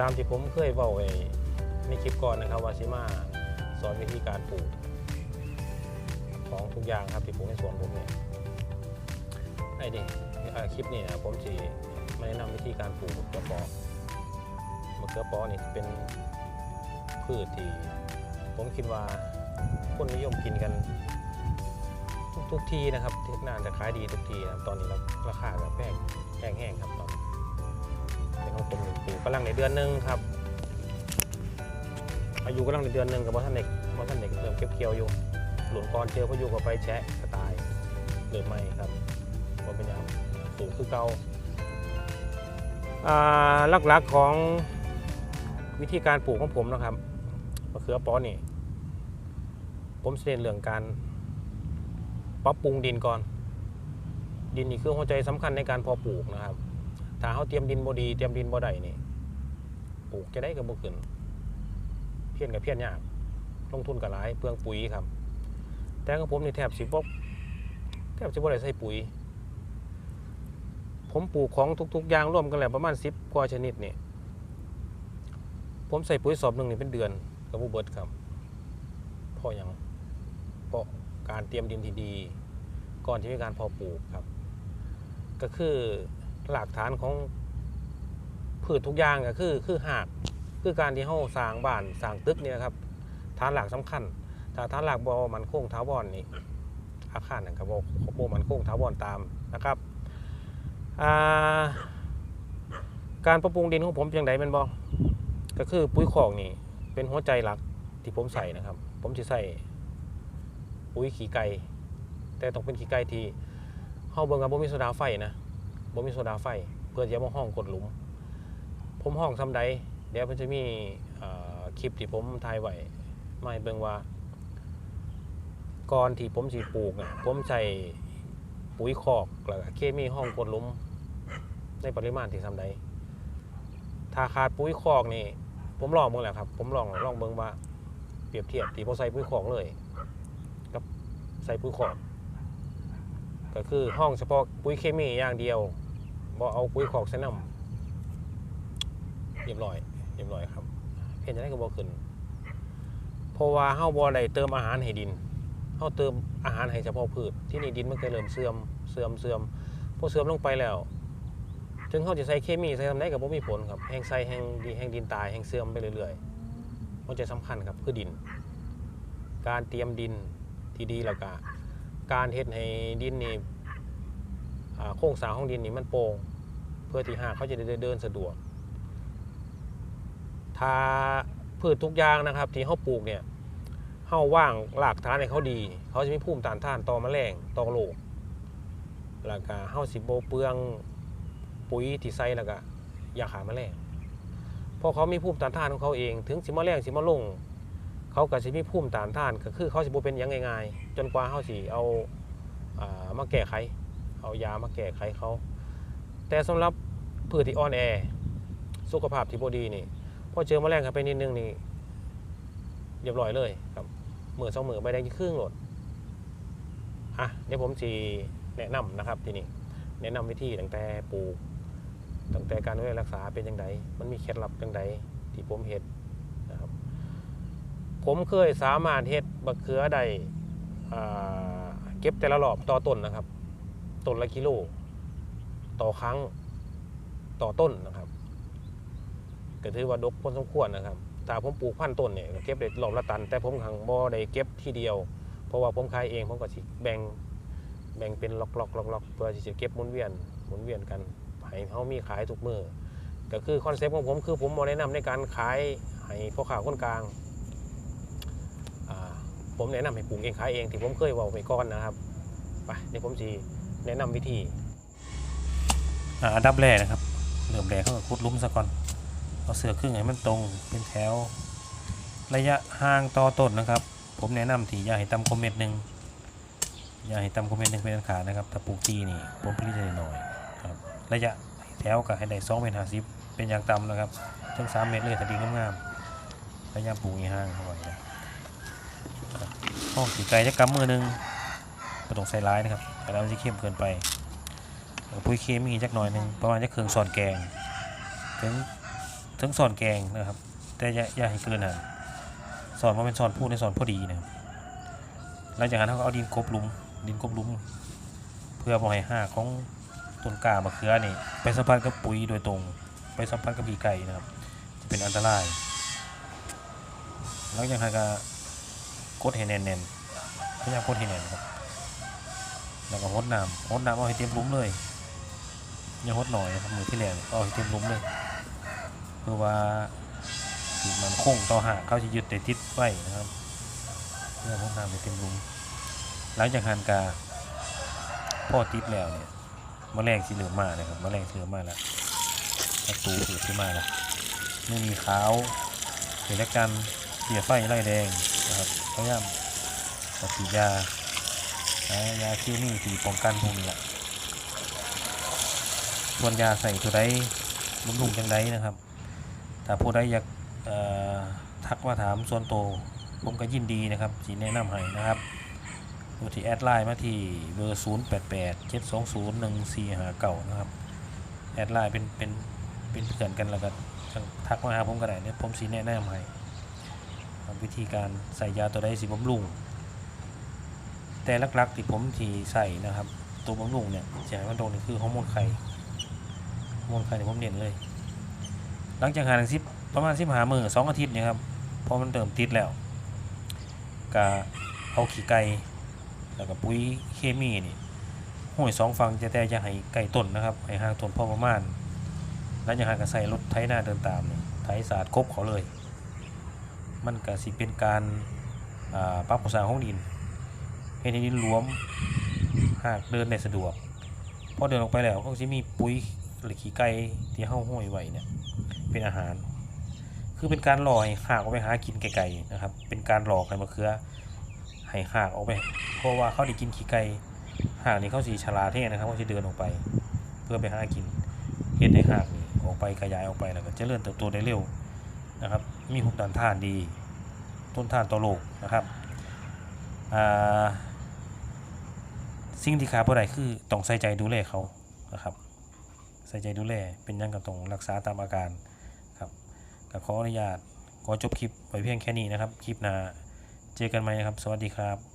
ตามที่ผมเคยเว้าไว้ในคลิปก่อนนะครับว่าสิมาสอนวิธีการปลูกของทุกอย่างครับที่ปลูกในสวนผมเนี่ยไอ้นี่อ่าคลิปนี้นะผมสิมาแนะนำวิธีการปลูกมะเขือปอมะเขือปอนี่เป็นพืชที่ผมคิดว่าคนนิยมกินกันทุกที่นะครับที่น่าจะขายดีทุกทีนะครับตอนนี้ราคาแบบแพงแพงแห้งครับตอนนี้เป็น ของผมหนึ่งปีกำลังในเดือนหนึ่งครับ อายุกำลังในเดือนหนึ่งกับบอท่านเด็กบอท่านเด็กเริ่มเก็บเกี่ยวอยู่ หลุนกรเจอพายุก็ไปแชะกระตายหรือไม่ครับว่าเป็นอย่างสูงคือเก่าหลักๆของวิธีการปลูกของผมนะครับมะเขือเปอนี่ ผมเรียนเรื่องการปรับปรุงดินก่อน ดินนี่คือหัวใจสำคัญในการพอปลูกนะครับ ถ้าเขาเตรียมดินบ่ดีเตรียมดินบ่ได้นี่ปลูกจะได้กับบ่ขึ้น เพี้ยนกับเพี้ยนยากลงทุนกับหลายเปลืองปุ๋ยครับ แต่ของผมนี่แทบสิบ่แทบสิบ่ได้ใส่ปุ๋ย ผมปลูกของทุกๆอย่างร่วมกันแล้วประมาณ10กว่าชนิดนี่ผมใส่ปุ๋ยสอบหนึ่งนี่เป็นเดือนกับบ่เบิดครับเพราะอย่างเพราะการเตรียมดินที่ดี ก่อนที่มีการพอปลูกครับ ก็คือ หลักฐานของพืชทุกอย่างก็คือคือหากคือการที่เฮาสร้างบ้านสร้างตึกนี่นะครับฐานหลักสำคัญถ้าฐานหลักบ่มันโค้งถาวรนี่อาคารนั่นก็บ่บ่มันโค้งถาวรตามนะครับอ่าการปรับปรุงดินของผมเพียงใดม่นบ่ก็คือปุ๋ยคอกนี่เป็นหัวใจหลักที่ผมใส่นะครับ ผมสิใส่ปุ๋ยขี้ไก่แต่ต้องเป็นขี้ไก่ที่เฮาเบิ่งว่าบ่มีโซดาไฟนะ บ่มีโซดาไฟ เพื่อจะมาห้องกดหลุม ผมห้องซ้ำใดเดี๋ยวมันจะมีคลิปที่ผมถ่ายไว้มาให้เบิ่งว่า ก่อนที่ผมสิปลูกน่ะผมใส่ปุ๋ยคอกแล้วเคมีห้องกดหลุม ในปริมาณที่ซ้ำใดถ้าขาดปุ๋ยคอกนี่ ผมลองเบิ่งแล้วครับ ผมลองลองเบิ่งว่าเปรียบเทียบที่ผมใส่ปุ๋ยคอกเลย กับใส่ปุ๋ยคอกก็คือห้องเฉพาะปุ๋ยเคมีอย่างเดียว บ่เอาปุ๋ยคอกใส่น้ำเรียบร้อยเรียบร้อยครับเพียงจะได้ก็บ่ขึ้นเพราะว่าเฮาบ่ได้เติมอาหารให้ดินเฮาเติมอาหารให้เฉพาะพืชที่นี่ดินมันก็เริ่มเสื่อมเสื่อมเสื่อมพอเสื่อมลงไปแล้วถึงเฮาจะใส่เคมีใส่ทำได้ก็บ่มีผลครับแห้งใส่แห้งดีแห้งดินตายแห้งเสื่อมไปเรื่อยๆมันจะสำคัญครับคือดิน การเตรียมดินที่ดีแล้วก็การเฮ็ดให้ดินนี่ โครงสร้างของดินนี่มันโปร่งเพื่อที่หากเขาจะได้เดินสะดวก ถ้าพืชทุกอย่างนะครับ ที่เขาปลูกเนี่ยเขาว่างหลากฐานให้เขาดี เขาจะมีภูมิต้านทานต่อแมลงต่อโรคแล้วก็เฮาสิบ่เปลืองปุ๋ยที่ใส่แล้วก็ยาฆ่าแมลงเพราะเขามีภูมิต้านทานของเขาเอง ถึงสิแมลงสิมาลง เขาก็สิมีภูมิต้านทานก็คือเขาสิบ่เป็นยังง่ายๆจนกว่าเฮาสิเอาอามาแก้ไข เอายามาแก้ไขเขา แต่สำหรับพืชที่อ่อนแอ สุขภาพที่บ่ดีนี่พอเจอแมลงเข้าไปนิดนึงนี่เรียบร้อยเลยครับเหมือสองเหมือใบแดงครึ่งโหลดอะเดี๋ยวผมจีแนะนำนะครับทีนี้แนะนำวิธีตั้งแต่ปลูกตั้งแต่การดูแลรักษาเป็นยังไงมันมีเคล็ดลับยังไงที่ผมเห็ดนะครับ ผมเคยสามารถเฮ็ดบักเขือได้เก็บแต่ละรอบต่อต้นนะครับ ต้นละกิโล ต่อครั้งต่อต้นนะครับก็ถือว่าดกพอสมควรนะครับถ้าผมปลูกพันต้นเนี่ยเก็บได้รอบละตัน แต่ผมขังบ่ได้เก็บทีเดียว เพราะว่าผมขายเองผมก็สิแบ่งแบ่งเป็นล็อกล็อกล็อกล็อกเพื่อที่จะเก็บหมุนเวียนหมุนเวียนกันให้เขามีขายทุกมือก็คือคอนเซปต์ของผมคือผมบ่แนะนำในการขายให้พ่อค้าคนกลางผมแนะนำให้ปลูกเองขายเองที่ผมเคยเว่าไปก่อนนะครับไปเดี๋ยวผมสิ แนะนำวิธี อ่าอันดับแรกนะครับเริ่มแรกเขาก็ขุดลุมซะก่อน เอาเสือครึ่งให้มันตรงเป็นแถว ระยะห่างต่อต้นนะครับ ผมแนะนำที่อย่าให้ต่ำกว่าเม็ดหนึ่งอย่าให้ต่ำกว่าเม็ดหนึ่งเป็นอันขาดนะครับถ้าปลูกตีนี่ผมผลิตได้น้อยครับระยะแถวก็ให้ได้สองเมตรห้าสิบเป็นอย่างต่ำนะครับถึงสามเมตรเลยถ้าดีงามๆระยะปลูกให้ห่างเข้าไว้นะห้องสีไก่จะกำมือหนึ่งไม่ต้องใส่ร้ายนะครับ แต่เราจะเข้มเกินไปปุ๋ยเคมีจักหน่อยหนึ่งประมาณจะเครื่องซอนแกง ถึงถึงสอนแกงนะครับ แต่อย่าอย่าให้เกินนะสอนว่าเป็นสอนพูดในสอนพอดีนะครับหลังจากนั้นเขาก็เอาดินกบลุมดินกบลุม เพื่อบ่ให้หาของต้นกล้ามะเขือนี่ไปสัมพันธ์กับปุ๋ยโดยตรง ไปสัมพันธ์กับผีไก่นะครับ จะเป็นอันตรายหลังจากนั้นก็กดให้แน่นๆพยายามกดให้แน่นครับ แล้วก็หดน้ำหดน้ำเอาให้เต็มลุมเลยอย่าหดหน่อยนะครับมือที่แรงเอาให้เต็มลุมเลยเพื่อว่ามันคงต่อหากเขาจะยึดแต่ติดไว้นะครับเพื่อหดน้ำให้เต็มลุมหลังจากหันกาพ่อติดแล้วเนี่ยแมลงสีเหลืองมาเลยครับแมลงสีเหลืองมาแล้วประตูเกิดขึ้นมาแล้วไม่มีขาวเห็นจากการเสียไฟไล่แดงนะครับพยายามตัดสีดยา ยาเคมีที่สีป้องกันพวกนี้แหละส่วนยาใส่ตัวใดบำรุงจังใดนะครับ ถ้าผู้ใดอยากทักมาถามส่วนโตผมก็ยินดีนะครับสีแนะนำให้นะครับดูที่แอดไลน์มาที่เบอร์ 0 8 8 7 2 0 1 4 5 9นะครับ แอดไลน์เป็นเป็นเป็นเพื่อนกันแล้วก็จังทักมาหาผมก็ได้เนี่ยผมสีแนะนำให้วิธีการใส่ยาตัวใดสีบำรุง แต่ลักๆที่ผมที่ใส่นะครับ ตัวบำรุงเนี่ยจะให้มันตรงนี่คือฮอร์โมนไข่ฮอร์โมนไข่เนี่ยผมเน้นเลย หลังจากหาหนึ่งสิบประมาณสิบหามือสองอาทิตย์เนี่ยครับพอมันเติมติดแล้วก็เอาขี้ไก่แล้วก็ปุ๋ยเคมีนี่ห้วยสองฟังจะแต่จะให้ไก่ต้นนะครับให้ห่างต้นพอประมาณ แล้วจะหางก็ใส่รถไถหน้าเดินตามนี่ไถสาดครบเขาเลย มันก็สิเป็นการปรับโครงสร้างของดิน ให้ดินรวมหากเดินได้สะดวกพอเดินออกไปแล้วก็จะมีปุ๋ยหรือขี้ไก่ที่เฮาห้อยไว้เนี่ยเป็นอาหาร คือเป็นการหลอให้หากออกไปหากินไกลๆนะครับ เป็นการหลอกให้มะเขือให้หากออกไป เพราะว่าเขาได้กินขี้ไก่หากนี่เขาสีฉลาดเท่นะครับเขาจะเดินออกไป เพื่อไปหากินเห็ดให้หากนี่ออกไปขยายออกไปแล้วก็เจะเริ่มเติบโตได้เร็วนะครับ มีภูมิต้านทานดี ต้นท่านต่อโรคนะครับอ่า สิ่งที่ขาดบ่ได้คือต้องใส่ใจดูแลเขานะครับใส่ใจดูแลเป็นยังก็ต้องรักษาตามอาการครับก็ขออนุญาตขอจบคลิปไว้เพียงแค่นี้นะครับ คลิปหน้าเจอกันไหมนะครับ สวัสดีครับ